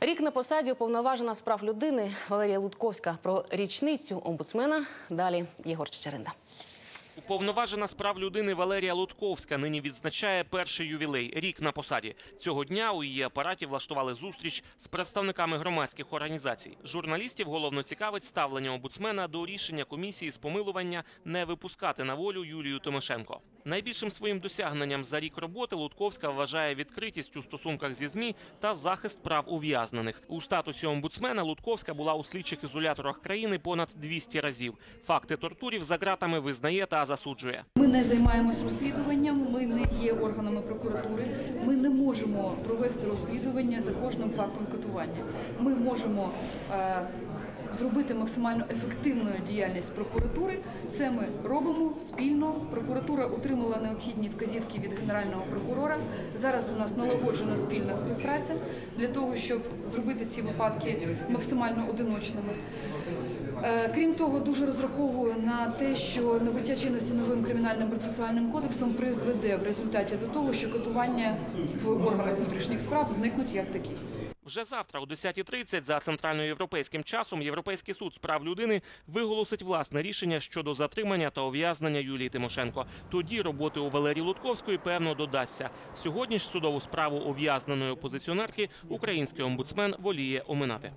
Рік на посаді уповноважена з прав людини Валерія Лутковська про річницю омбудсмена. Далі Єгор Чечеринда. Уповноважена з прав людини Валерія Лутковська нині відзначає перший ювілей рік на посаді. Цього дня у її апараті влаштували зустріч з представниками громадських організацій. Журналістів головно цікавить ставлення омбудсмена до рішення комісії з помилування не випускати на волю Юлію Тимошенко. Найбільшим своїм досягненням за рік роботи Лутковська вважає відкритість у стосунках зі змі та захист прав ув'язнених. У статусі омбудсмена Лутковська була у слідчих ізоляторах країни понад 200 разів. Факти тортурів за ґратами визнає та засуджує. Ми не займаємось розслідуванням, ми не є органами прокуратури. Ми не можемо провести розслідування за кожним фактом катування. Ми можемо е, зробити максимально ефективною діяльність прокуратури. Це ми робимо спільно. Прокуратура отримала необхідні вказівки від генерального прокурора. Зараз у нас налагоджена спільна співпраця для того, щоб зробити ці випадки максимально одиночними. Е, Крім того, дуже розраховую на те, що набуття чинності новим кримінальним процесуальним кодексом призведе в результаті до того, що катування в органах внутрішніх справ зникнуть як такі. Вже завтра о 10.30 за центральноєвропейським часом Європейський суд з прав людини виголосить власне рішення щодо затримання та ув'язнення Юлії Тимошенко. Тоді роботи у Валерії Лутковської певно додасться. Сьогодні ж судову справу ув'язненої опозиціонерки український омбудсмен воліє оминати.